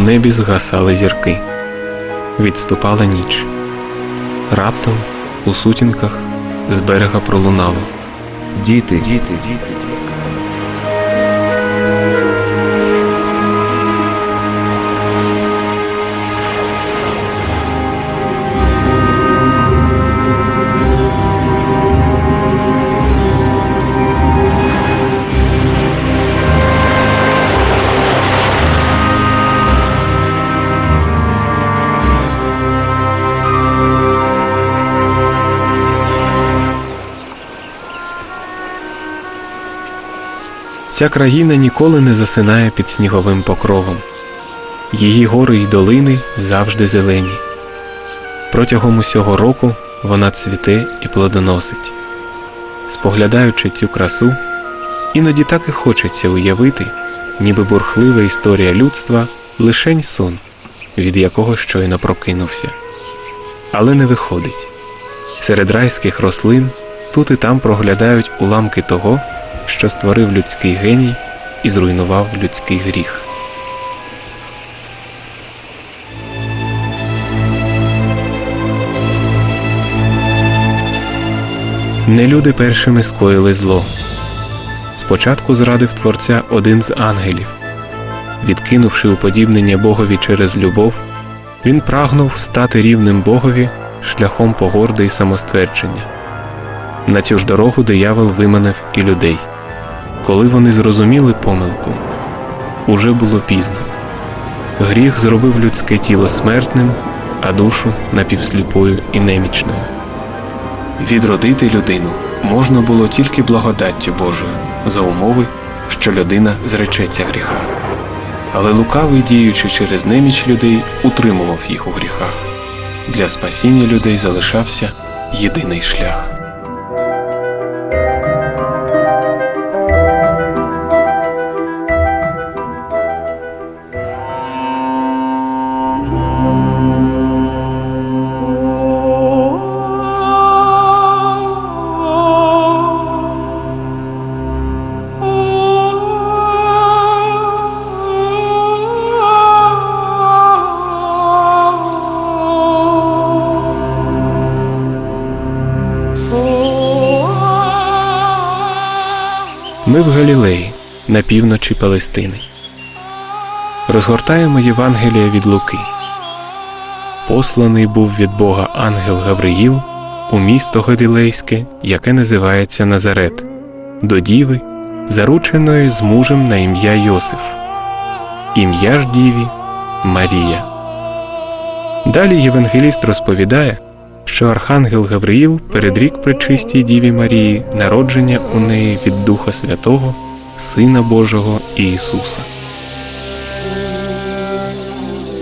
небі згасали зірки. Відступала ніч. Раптом у сутінках з берега пролунало. Діти, діти, діти. Ця країна ніколи не засинає під сніговим покровом. Її гори й долини завжди зелені. Протягом усього року вона цвіте і плодоносить. Споглядаючи цю красу, іноді так і хочеться уявити, ніби бурхлива історія людства лишень сон, від якого щойно прокинувся. Але не виходить. Серед райських рослин тут і там проглядають уламки того, що створив людський геній і зруйнував людський гріх. Не люди першими скоїли зло. Спочатку зрадив Творця один з ангелів. Відкинувши уподібнення Богові через любов, він прагнув стати рівним Богові шляхом погорди і самоствердження. На цю ж дорогу диявол виманив і людей. Коли вони зрозуміли помилку, уже було пізно. Гріх зробив людське тіло смертним, а душу напівсліпою і немічною. Відродити людину можна було тільки благодаттю Божою за умови, що людина зречеться гріха. Але лукавий, діючи через неміч людей, утримував їх у гріхах. Для спасіння людей залишався єдиний шлях. Ми в Галілеї, на півночі Палестини. Розгортаємо Євангелія від Луки. Посланий був від Бога ангел Гавриїл у місто Галілейське, яке називається Назарет, до діви, зарученої з мужем на ім'я Йосиф. Ім'я ж діві Марія. Далі євангеліст розповідає, що архангел Гавриїл передрік пречистій Діві Марії народження у неї від Духа Святого, Сина Божого Ісуса.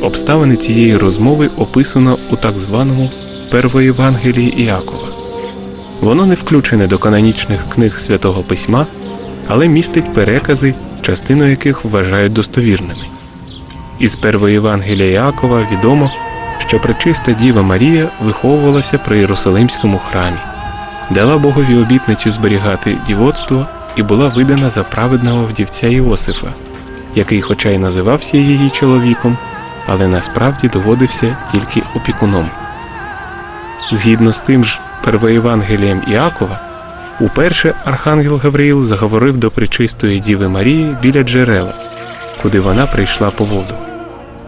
Обставини цієї розмови описано у так званому Первоєвангелії Іакова. Воно не включене до канонічних книг Святого Письма, але містить перекази, частину яких вважають достовірними. Із Первоєвангелія Іакова відомо, що пречиста Діва Марія виховувалася при Єрусалимському храмі, дала Богові обітницю зберігати дівоцтво і була видана за праведного вдівця Іосифа, який, хоча й називався її чоловіком, але насправді доводився тільки опікуном. Згідно з тим ж Первоєвангелієм Іакова, уперше Архангел Гавриїл заговорив до пречистої Діви Марії біля джерела, куди вона прийшла по воду.